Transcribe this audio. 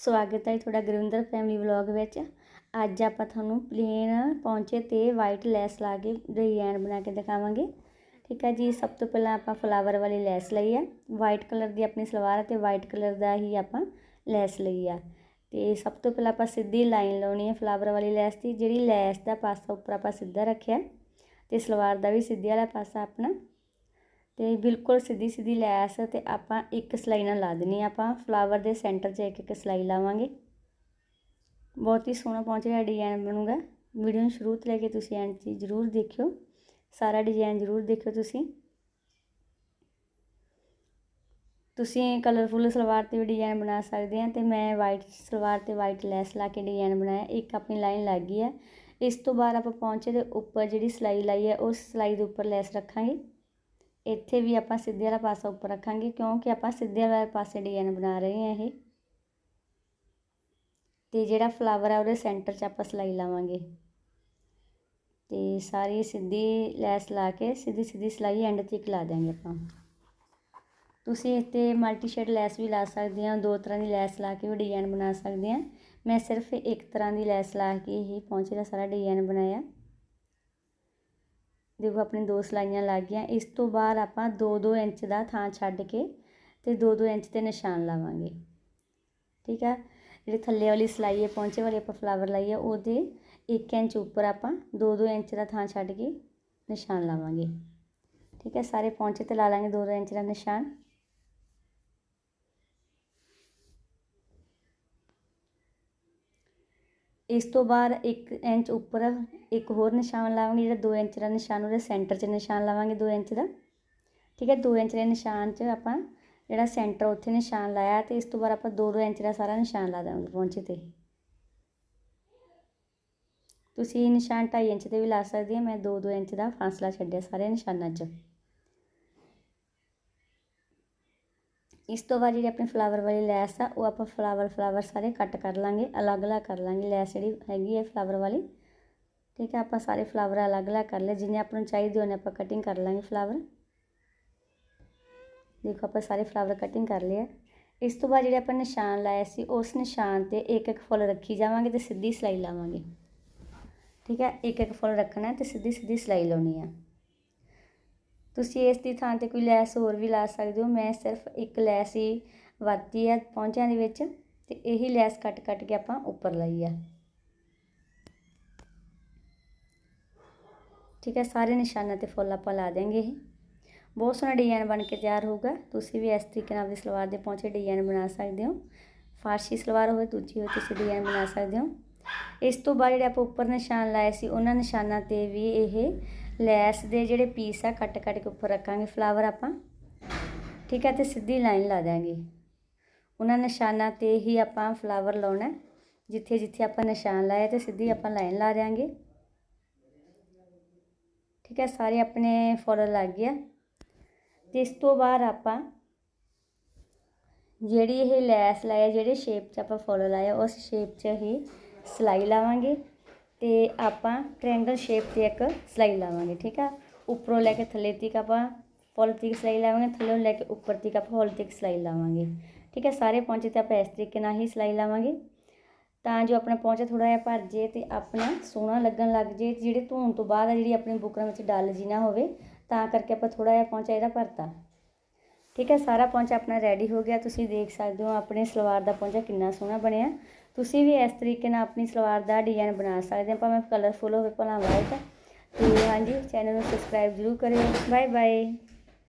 ਸਵਾਗਤ ਹੈ ਤੁਹਾਡਾ ਗੁਰਵਿੰਦਰ ਫੈਮਿਲੀ ਵਲੌਗ ਵਿੱਚ। ਅੱਜ ਆਪਾਂ ਤੁਹਾਨੂੰ ਪਲੇਨ ਪੌਂਚੇ ਤੇ ਵਾਈਟ ਲੈਸ ਲਾ ਕੇ ਡਿਜ਼ਾਈਨ ਬਣਾ ਕੇ ਦਿਖਾਵਾਂਗੇ। ਠੀਕ ਹੈ ਜੀ, ਸਭ ਤੋਂ ਪਹਿਲਾਂ ਆਪਾਂ ਫਲਾਵਰ ਵਾਲੀ ਲੈਸ ਲਈ ਆ ਵਾਈਟ ਕਲਰ ਦੀ ਆਪਣੀ ਸਲਵਾਰ ਹੈ ਤੇ ਵਾਈਟ ਕਲਰ ਦਾ ਹੀ ਆਪਾਂ ਲੈਸ ਲਈ ਆ ਤੇ ਸਭ ਤੋਂ ਪਹਿਲਾਂ ਆਪਾਂ ਸਿੱਧੀ ਲਾਈਨ ਲਾਉਣੀ ਹੈ ਫਲਾਵਰ ਵਾਲੀ ਲੈਸ ਦੀ, ਜਿਹੜੀ ਲੈਸ ਦਾ ਪਾਸਾ ਉੱਪਰ ਆਪਾਂ ਸਿੱਧਾ ਰੱਖਿਆ। ਤੇ ਸਲਵਾਰ ਦਾ ਵੀ ਸਿੱਧੇ ਵਾਲਾ ਪਾਸਾ ਆਪਣਾ ਤੇ ਬਿਲਕੁਲ ਸਿੱਧੀ ਸਿੱਧੀ ਲੈਸ ਤੇ ਆਪਾਂ ਇੱਕ ਸਲਾਈ ਨਾਲ ਲਾ ਦੇਣੀ ਆਪਾਂ। ਫਲਾਵਰ ਦੇ ਸੈਂਟਰ 'ਚ ਇੱਕ ਇੱਕ ਸਲਾਈ ਲਾਵਾਂਗੇ। ਬਹੁਤ ਹੀ ਸੋਹਣਾ ਪਹੁੰਚ ਰਿਹਾ ਡਿਜ਼ਾਈਨ ਬਣੂਗਾ। ਵੀਡੀਓ ਨੂੰ ਸ਼ੁਰੂ ਤੋਂ ਲੈ ਕੇ ਤੁਸੀਂ ਐਂਡ 'ਚ ਜ਼ਰੂਰ ਦੇਖਿਓ। ਸਾਰਾ ਡਿਜ਼ਾਈਨ ਜ਼ਰੂਰ ਦੇਖਿਓ ਤੁਸੀਂ। ਤੁਸੀਂ ਕਲਰਫੁੱਲ ਸਲਵਾਰ ਤੇ ਵੀ ਡਿਜ਼ਾਈਨ ਬਣਾ ਸਕਦੇ ਆ ਤੇ ਮੈਂ ਵਾਈਟ ਸਲਵਾਰ ਤੇ ਵਾਈਟ ਲੈਸ ਲਾ ਕੇ ਡਿਜ਼ਾਈਨ ਬਣਾਇਆ। ਇੱਕ ਆਪਣੀ ਲਾਈਨ ਲੱਗ ਗਈ ਹੈ ਇਸ ਤੋਂ ਬਾਅਦ ਆਪਾਂ ਪਹੁੰਚੇ ਦੇ ਉੱਪਰ ਜਿਹੜੀ ਸਲਾਈ ਲਾਈ ਹੈ ਉਸ ਸਲਾਈ ਦੇ ਉੱਪਰ ਲੈਸ ਰੱਖਾਂਗੇ। ਇੱਥੇ ਵੀ ਆਪਾਂ ਸਿੱਧੇ ਵਾਲਾ ਪਾਸਾ ਉੱਪਰ ਰੱਖਾਂਗੇ, ਕਿਉਂਕਿ ਆਪਾਂ ਸਿੱਧੇ ਵਾਲੇ ਪਾਸੇ ਡਿਜ਼ਾਈਨ ਬਣਾ ਰਹੇ ਹਾਂ ਇਹ। ਤੇ ਜਿਹੜਾ ਫਲਾਵਰ ਹੈ ਉਹਦੇ ਸੈਂਟਰ 'ਚ ਆਪਾਂ ਸਲਾਈ ਲਾਵਾਂਗੇ। ਤੇ ਸਾਰੀ ਸਿੱਧੀ ਲੈਸ ਲਾ ਕੇ ਸਿੱਧੀ ਸਿੱਧੀ ਸਲਾਈ ਐਂਡ 'ਤੇ ਇੱਕ ਲਾ ਦਾਂਗੇ ਆਪਾਂ। ਤੁਸੀਂ ਇੱਥੇ ਮਲਟੀ ਸ਼ੇਡ ਲੈਸ ਵੀ ਲਾ ਸਕਦੇ ਆ ਦੋ ਤਰ੍ਹਾਂ ਦੀ ਲੈਸ ਲਾ ਕੇ ਵੀ ਡਿਜ਼ਾਈਨ ਬਣਾ ਸਕਦੇ ਆ ਮੈਂ ਸਿਰਫ ਇੱਕ ਤਰ੍ਹਾਂ ਦੀ ਲੈਸ ਲਾ ਕੇ ਹੀ ਪਹੁੰਚੇ ਦਾ ਸਾਰਾ ਡਿਜ਼ਾਈਨ ਬਣਾਇਆ। ਦੇਖੋ ਆਪਣੀ ਦੋ ਸਲਾਈਆਂ ਲੱਗ ਗਈਆਂ। ਇਸ ਤੋਂ ਬਾਅਦ ਆਪਾਂ 2-2 ਇੰਚ ਦਾ ਥਾਂ ਛੱਡ ਕੇ ਤੇ 2-2 ਇੰਚ ਤੇ ਨਿਸ਼ਾਨ ਲਾਵਾਂਗੇ। ਠੀਕ ਆ? ਜਿਹੜੀ ਥੱਲੇ ਵਾਲੀ ਸਲਾਈ ਹੈ, ਪੌਂਚੇ ਵਾਲੀ ਆਪਾਂ ਫਲਾਵਰ ਲਾਈ ਹੈ, ਉਹਦੇ 1 ਇੰਚ ਉੱਪਰ ਆਪਾਂ 2-2 ਇੰਚ ਦਾ ਥਾਂ ਛੱਡ ਕੇ ਨਿਸ਼ਾਨ ਲਾਵਾਂਗੇ। ਠੀਕ ਹੈ? ਸਾਰੇ ਪੌਂਚੇ ਤੇ ਲਾ ਲਾਂਗੇ 2-2 ਇੰਚ ਦਾ ਨਿਸ਼ਾਨ। ਇਸ ਤੋਂ ਬਾਅਦ 1 ਇੰਚ ਉੱਪਰ ਇੱਕ ਹੋਰ ਨਿਸ਼ਾਨ ਲਾਵਾਂਗੇ, ਜਿਹੜਾ 2 ਇੰਚ ਦਾ ਨਿਸ਼ਾਨ, ਉਹਦੇ ਸੈਂਟਰ 'ਚ ਨਿਸ਼ਾਨ ਲਾਵਾਂਗੇ 2 ਇੰਚ ਦਾ। ਠੀਕ ਹੈ 2 ਇੰਚ ਦੇ ਨਿਸ਼ਾਨ 'ਚ ਆਪਾਂ ਜਿਹੜਾ ਸੈਂਟਰ ਉੱਥੇ ਨਿਸ਼ਾਨ ਲਾਇਆ ਤੇ ਇਸ ਤੋਂ ਬਾਅਦ ਆਪਾਂ 2-2 ਇੰਚ ਦਾ ਸਾਰਾ ਨਿਸ਼ਾਨ ਲਾ ਦੇਵਾਂਗੇ ਪਹੁੰਚੇ ਤੇ। ਤੁਸੀਂ ਨਿਸ਼ਾਨ 2.5 ਇੰਚ ਤੇ ਵੀ ਲਾ ਸਕਦੇ ਆ, ਮੈਂ 2-2 ਇੰਚ ਦਾ ਫਾਸਲਾ ਛੱਡਿਆ ਸਾਰੇ ਨਿਸ਼ਾਨਾਂ 'ਚ। ਇਸ ਤੋਂ ਬਾਅਦ ਜਿਹੜੀ ਆਪਣੀ ਫਲਾਵਰ ਵਾਲੀ ਲੈਸ ਆ, ਉਹ ਆਪਾਂ ਫਲਾਵਰ ਫਲਾਵਰ ਸਾਰੇ ਕੱਟ ਕਰ ਲਾਂਗੇ, ਅਲੱਗ-ਅਲੱਗ ਕਰ ਲਾਂਗੇ ਲੈਸ ਜਿਹੜੀ ਹੈਗੀ ਹੈ ਫਲਾਵਰ ਵਾਲੀ। ਠੀਕ ਹੈ ਆਪਾਂ ਸਾਰੇ ਫਲਾਵਰ ਅਲੱਗ-ਅਲੱਗ ਕਰ ਲਏ, ਜਿੰਨੇ ਆਪਾਂ ਨੂੰ ਚਾਹੀਦੇ ਹੋਣੇ ਆਪਾਂ ਕਟਿੰਗ ਕਰ ਲਾਂਗੇ ਫਲਾਵਰ ਦੇਖੋ, ਆਪਾਂ ਸਾਰੇ ਫਲਾਵਰ ਕਟਿੰਗ ਕਰ ਲਿਆ ਇਸ ਤੋਂ ਬਾਅਦ ਜਿਹੜੇ ਆਪਾਂ ਨਿਸ਼ਾਨ ਲਾਇਆ ਸੀ, ਉਸ ਨਿਸ਼ਾਨ ਤੇ ਇੱਕ ਇੱਕ ਫੁੱਲ ਰੱਖੀ ਜਾਵਾਂਗੇ ਤੇ ਸਿੱਧੀ ਸਿਲਾਈ ਲਾਵਾਂਗੇ। ਠੀਕ ਹੈ ਇੱਕ ਇੱਕ ਫੁੱਲ ਰੱਖਣਾ ਤੇ ਸਿੱਧੀ ਸਿੱਧੀ ਸਿਲਾਈ ਲਾਉਣੀ ਆ। ਤੁਸੀਂ ਇਸ ਦੀ ਥਾਂ ਤੇ ਕੋਈ ਲੈਸ ਹੋਰ ਵੀ ਲਾ ਸਕਦੇ ਹੋ। ਮੈਂ ਸਿਰਫ ਇੱਕ ਲੈਸ ਹੀ ਵਰਤੀ ਹੈ ਪੌਂਚਿਆਂ ਦੇ ਵਿੱਚ ਤੇ ਇਹੀ ਲੈਸ ਕੱਟ ਕੱਟ ਕੇ ਆਪਾਂ ਉੱਪਰ ਲਈ ਆ। ਠੀਕ ਹੈ, ਸਾਰੇ ਨਿਸ਼ਾਨਾਂ ਤੇ ਫੁੱਲ ਆਪਾਂ ਲਾ ਦੇਾਂਗੇ ਇਹ। ਬਹੁਤ ਸੋਹਣਾ ਡਿਜ਼ਾਈਨ ਬਣ ਕੇ ਤਿਆਰ ਹੋਊਗਾ। ਤੁਸੀਂ ਵੀ ਇਸ ਤਰੀਕੇ ਨਾਲ ਆਪਣੀ ਸਲਵਾਰ ਦੇ ਪੌਂਚੇ ਡਿਜ਼ਾਈਨ ਬਣਾ ਸਕਦੇ ਹੋ। ਫਾਰਸੀ ਸਲਵਾਰ ਹੋਵੇ, ਦੂਜੀ ਹੋਵੇ, ਤੁਸੀਂ ਡਿਜ਼ਾਈਨ ਬਣਾ ਸਕਦੇ ਹੋ। ਇਸ ਤੋਂ ਬਾਅਦ ਜਿਹੜੇ ਆਪਾਂ ਉੱਪਰ ਨਿਸ਼ਾਨ ਲਾਏ ਸੀ, ਉਹਨਾਂ ਨਿਸ਼ਾਨਾਂ ਤੇ ਵੀ ਇਹ ਲੈਸ ਦੇ ਜਿਹੜੇ ਪੀਸ ਆ, ਕੱਟ ਕੱਟ ਕੇ ਉੱਪਰ ਰੱਖਾਂਗੇ ਫਲਾਵਰ ਆਪਾਂ। ਠੀਕ ਹੈ ਤੇ ਸਿੱਧੀ ਲਾਈਨ ਲਾ ਦਾਂਗੇ ਉਹਨਾਂ ਨਿਸ਼ਾਨਾਂ ਤੇ ਹੀ ਆਪਾਂ ਫਲਾਵਰ ਲਾਉਣਾ ਜਿੱਥੇ ਜਿੱਥੇ ਆਪਾਂ ਨਿਸ਼ਾਨ ਲਾਇਆ ਤੇ ਸਿੱਧੀ ਆਪਾਂ ਲਾਈਨ ਲਾ ਦਿਆਂਗੇ। ਠੀਕ ਹੈ ਸਾਰੇ ਆਪਣੇ ਫੁੱਲ ਲੱਗ ਗਿਆ। ਤੇ ਇਸ ਤੋਂ ਬਾਅਦ ਆਪਾਂ ਜਿਹੜੀ ਇਹ ਲੈਸ ਲਾਇਆ ਜਿਹੜੇ ਸ਼ੇਪ 'ਚ ਆਪਾਂ ਫੁੱਲ ਲਾਇਆ ਉਸ ਸ਼ੇਪ 'ਚ ਹੀ ਸਲਾਈ ਲਾਵਾਂਗੇ। ਤੇ ਆਪਾਂ ਟ੍ਰਾਇੰਗਲ ਸ਼ੇਪ ਤੇ ਇੱਕ ਸਲਾਈ ਲਾਵਾਂਗੇ, ਠੀਕ ਆ? ਉੱਪਰੋਂ ਲੈ ਕੇ ਥੱਲੇ ਤੱਕ ਆਪਾਂ ਫੁੱਲ ਤੀਕ ਸਲਾਈ ਲਾਵਾਂਗੇ, ਥੱਲੇੋਂ ਲੈ ਕੇ ਉੱਪਰ ਤੱਕ ਆਪਾਂ ਫੁੱਲ ਤੀਕ ਸਲਾਈ ਲਾਵਾਂਗੇ, ਠੀਕ ਹੈ ਸਾਰੇ ਪੌਂਚੇ ਤੇ ਆਪਾਂ ਇਸ ਤਰੀਕੇ ਨਾਲ ਹੀ ਸਲਾਈ ਲਾਵਾਂਗੇ। ਤਾਂ ਜੋ ਆਪਣਾ ਪੌਂਚਾ ਥੋੜਾ ਜਿਹਾ ਭਰ ਜੇ ਤੇ ਆਪਣਾ ਸੋਹਣਾ ਲੱਗਣ ਲੱਗ ਜੇ ਜਿਹੜੇ ਧੋਣ ਤੋਂ ਬਾਅਦ ਆ ਜਿਹੜੀ ਆਪਣੀ ਬੁਕਰਾਂ ਵਿੱਚ ਡੱਲ ਜੀ ਨਾ ਹੋਵੇ, ਤਾਂ ਕਰਕੇ ਆਪਾਂ ਥੋੜਾ ਜਿਹਾ ਪੌਂਚਾ ਇਹਦਾ ਭਰਤਾ। ਠੀਕ ਹੈ, ਸਾਰਾ ਪੌਂਚਾ ਆਪਣਾ ਰੈਡੀ ਹੋ ਗਿਆ। ਤੁਸੀਂ ਦੇਖ ਸਕਦੇ ਹੋ ਆਪਣੇ ਸਲਵਾਰ ਦਾ ਪੌਂਚਾ ਕਿੰਨਾ ਸੋਹਣਾ ਬਣਿਆ। ਤੁਸੀਂ ਵੀ ਇਸ ਤਰੀਕੇ ਨਾਲ ਆਪਣੀ ਸਲਵਾਰ ਦਾ ਡਿਜ਼ਾਈਨ ਬਣਾ ਸਕਦੇ ਹੋ। ਭਾਵੇਂ ਕਲਰਫੁਲ ਹੋਵੇ, ਭਲਾ ਵਾਈਟ ਤੇ ਹਾਂਜੀ ਚੈਨਲ ਨੂੰ ਸਬਸਕ੍ਰਾਈਬ ਜ਼ਰੂਰ ਕਰਿਓ। Bye bye